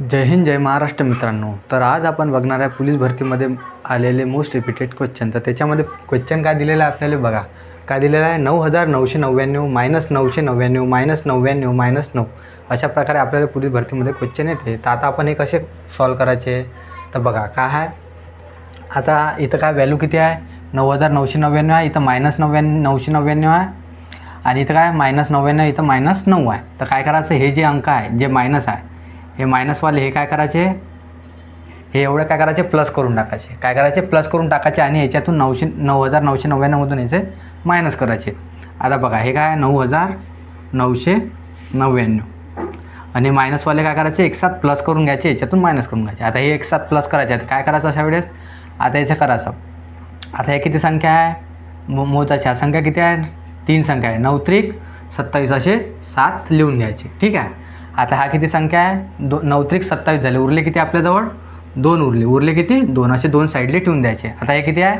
जय हिंद जय महाराष्ट्र मित्रांनो. तर आज आपण बघणार आहे पोलीस भरतीमध्ये आलेले मोस्ट रिपीटेड क्वेश्चन तर त्याच्यामध्ये क्वेश्चन काय दिलेलं आहे आपल्याला बघा. काय दिलेलं आहे? नऊ हजार नऊशे नव्याण्णव मायनस नऊशे नव्याण्णव मायनस नव्याण्णव मायनस नऊ. अशा प्रकारे आपल्याला पोलीस भरतीमध्ये क्वेश्चन येते. तर आता आपण हे कसे सॉल्व करायचे? तर बघा काय आहे? आता इथं काय व्हॅल्यू किती आहे? नऊ हजार नऊशे नव्याण्णव आहे इथं मायनस नव्याण्णव नऊशे नव्याण्णव आहे. आणि इथं काय? मायनस नव्याण्णव इथं मायनस नऊ आहे. तर काय करायचं? हे जे अंक आहे जे मायनस आहे हे मायनसवाले हे काय करायचे? हे एवढं काय करायचे? प्लस करून टाकायचे. काय करायचे? प्लस करून टाकायचे आणि याच्यातून नऊशे नऊ हजार नऊशे नव्याण्णवमधून याचे मायनस करायचे. आता बघा हे काय? नऊ हजार नऊशे नव्याण्णव. आणि मायनसवाले काय करायचे? एकसाथ प्लस करून घ्यायचे याच्यातून मायनस करून घ्यायचे. आता हे एक साथ प्लस करायचे. आता काय करायचं अशा वेळेस? आता याचं करायचं. आता हे किती संख्या आहे? मो मोजाच्या संख्या किती आहे तीन संख्या आहे. नऊ त्रिक सत्तावीस असे सात लिहून घ्यायचे. ठीक आहे? आता हा किती संख्या आहे? दो नऊ त्रिक सत्तावीस झाले. उरले किती आपल्याजवळ? दोन उरले. उरले किती? दोन. असे दोन साईडले ठेवून द्यायचे. आता हे किती आहे?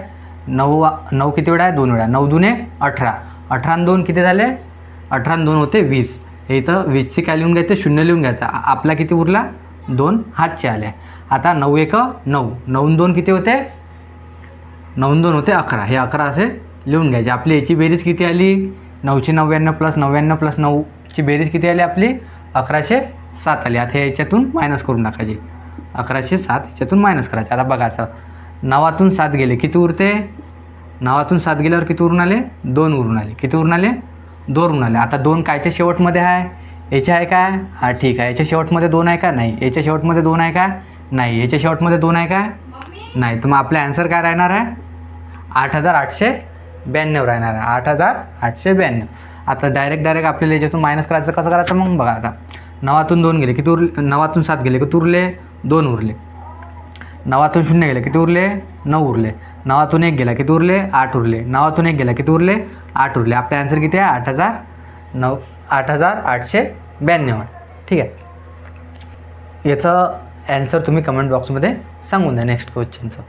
नऊ नऊ किती वेळा आहे? दोन वेळा नऊ दुने अठरा. अठरा दोन किती झाले? अठरा दोन होते वीस. हे इथं वीसची काय लिहून घ्यायचं? शून्य लिहून घ्यायचं. आपला किती उरला? दोन. हातचे आले. आता नऊ एक नऊ. नऊ दोन किती होते? नऊ दोन होते अकरा. हे अकरा असे लिहून घ्यायचे. आपली याची बेरीज किती आली? नऊशे नव्याण्णव प्लस नव्याण्णव प्लस नऊची बेरीज किती आली आपली? अकराशे सात आले. आता हे याच्यातून मायनस करून टाकायचे. अकराशे सात याच्यातून मायनस करायचे. आता बघा असं. सात गेले. किती उरते? नावातून सात गेल्यावर किती उरून आले? दोन उरून आले. किती उरून आले? दोन उरून आले. आता दोन कायच्या शेवटमध्ये आहे? याचे आहे काय हा ठीक आहे. याच्या शेवटमध्ये दोन आहे का? नाही. याच्या शेवटमध्ये दोन आहे का? नाही. याच्या शेवटमध्ये दोन आहे का? नाही. तर मग आपला ॲन्सर काय राहणार आहे? आठ हजार आठशे ब्याण्णव राहणार आहे. आठ हजार आठशे ब्याण्णव. आता डायरेक्ट डायरेक्ट आपल्याला याच्यातून मायनस करायचं कसं करायचं मग बघा आता. नवातून दोन गेले किती उरले? नवातून सात गेले किती उरले? दोन उरले. नवातून शून्य गेले किती उरले? नऊ उरले. नवातून एक गेला किती उरले? आठ उरले. नवातून एक गेला किती उरले? आठ उरले. आपले आन्सर किती आहे? आठ हजार नऊ आठ हजार आठशे ब्याण्णव आहे. ठीक आहे. याचं ॲन्सर तुम्ही कमेंट बॉक्समध्ये सांगून द्या नेक्स्ट क्वेश्चनचं